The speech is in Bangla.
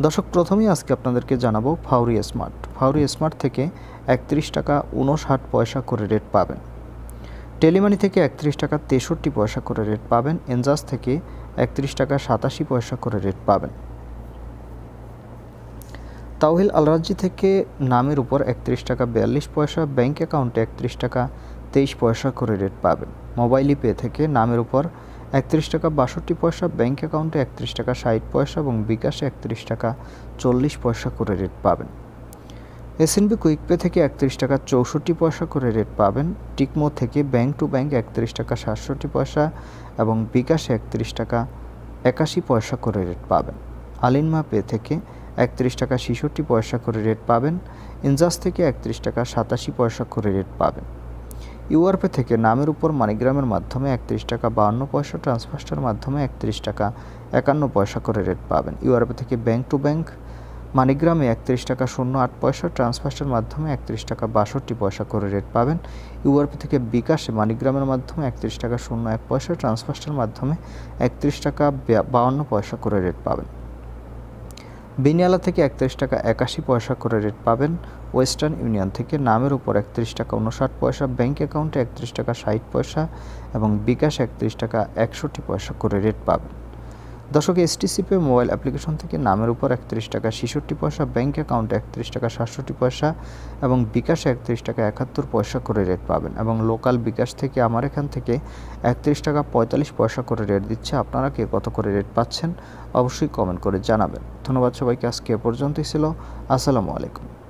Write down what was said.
দর্শক, প্রথমেই আজকে আপনাদেরকে জানাব ফাউরি স্মার্ট। ফাউরি স্মার্ট থেকে একত্রিশ টাকা উনষাট পয়সা করে রেট পাবেন। টেলিমানি থেকে একত্রিশ টাকা তেষট্টি পয়সা করে রেট পাবেন। এনজাস থেকে একত্রিশ টাকা সাতাশি পয়সা করে রেট পাবেন। তাওহিল আলরাজি থেকে নামের উপর একত্রিশ টাকা বিয়াল্লিশ পয়সা, ব্যাংক অ্যাকাউন্টে একত্রিশ টাকা তেইশ পয়সা করে রেট পাবেন। মোবাইল পে থেকে নামের উপর একত্রিশ টাকা বাষট্টি পয়সা ব্যাঙ্ক অ্যাকাউন্টে একত্রিশ টাকা ষাট পয়সা এবং বিকাশে একত্রিশ টাকা চল্লিশ পয়সা করে রেট পাবেন। এসএনবি কুইক পে থেকে একত্রিশ টাকা চৌষট্টি পয়সা করে রেট পাবেন। টিকমো থেকে ব্যাঙ্ক টু ব্যাংক একত্রিশ টাকা সাতষট্টি পয়সা এবং বিকাশে একত্রিশ টাকা একাশি পয়সা করে রেট পাবেন। আলিনমা পে থেকে একত্রিশ টাকা ছেষট্টি পয়সা করে রেট পাবেন। ইনজাস থেকে একত্রিশ টাকা সাতাশি পয়সা করে রেট পাবেন। ইউআরপে থেকে নামের উপর মানিগ্রামের মাধ্যমে একত্রিশ টাকা, বাহান্ন পয়সা ট্রান্সফার্স্টার মাধ্যমে একত্রিশ টাকা, একান্ন পয়সা করে রেট পাবেন। ইউআরপে থেকে ব্যাংক টু ব্যাংক মানিগ্রামে একত্রিশ টাকা, শূন্য আট পয়সা ট্রান্সফার্স্টার মাধ্যমে একত্রিশ টাকা, বাষট্টি পয়সা করে রেট পাবেন। ইউআরপি থেকে বিকাশে মানিগ্রামের মাধ্যমে একত্রিশ টাকা, শূন্য এক পয়সা ট্রান্সফার্স্টার মাধ্যমে একত্রিশ টাকা বাউন্ন পয়সা করে রেট পাবেন। বিনিয়ালা থেকে একত্রিশ টাকা, একাশি পয়সা করে রেট পাবেন। ওয়েস্টার্ন ইউনিয়ন থেকে নামের উপর একত্রিশ টাকা উনষাট পয়সা, ব্যাংক অ্যাকাউন্টে একত্রিশ টাকা ষাট পয়সা এবং বিকাশ একত্রিশ টাকা একষট্টি পয়সা করে রেট পাবেন দর্শক, এসটিসিপি মোবাইল অ্যাপ্লিকেশন থেকে নামের উপর একত্রিশ টাকা ছেষট্টি পয়সা ব্যাঙ্ক অ্যাকাউন্টে একত্রিশ টাকা সাতষট্টি পয়সা এবং বিকাশে একত্রিশ টাকা একাত্তর পয়সা করে রেট পাবেন এবং লোকাল বিকাশ থেকে আমার এখান থেকে একত্রিশ টাকা পঁয়তাল্লিশ পয়সা করে রেট দিচ্ছে। আপনারা কে কত করে রেট পাচ্ছেন? অবশ্যই কমেন্ট করে জানাবেন। ধন্যবাদ সবাইকে। আজকে এ পর্যন্তই ছিল। আসসালামু আলাইকুম।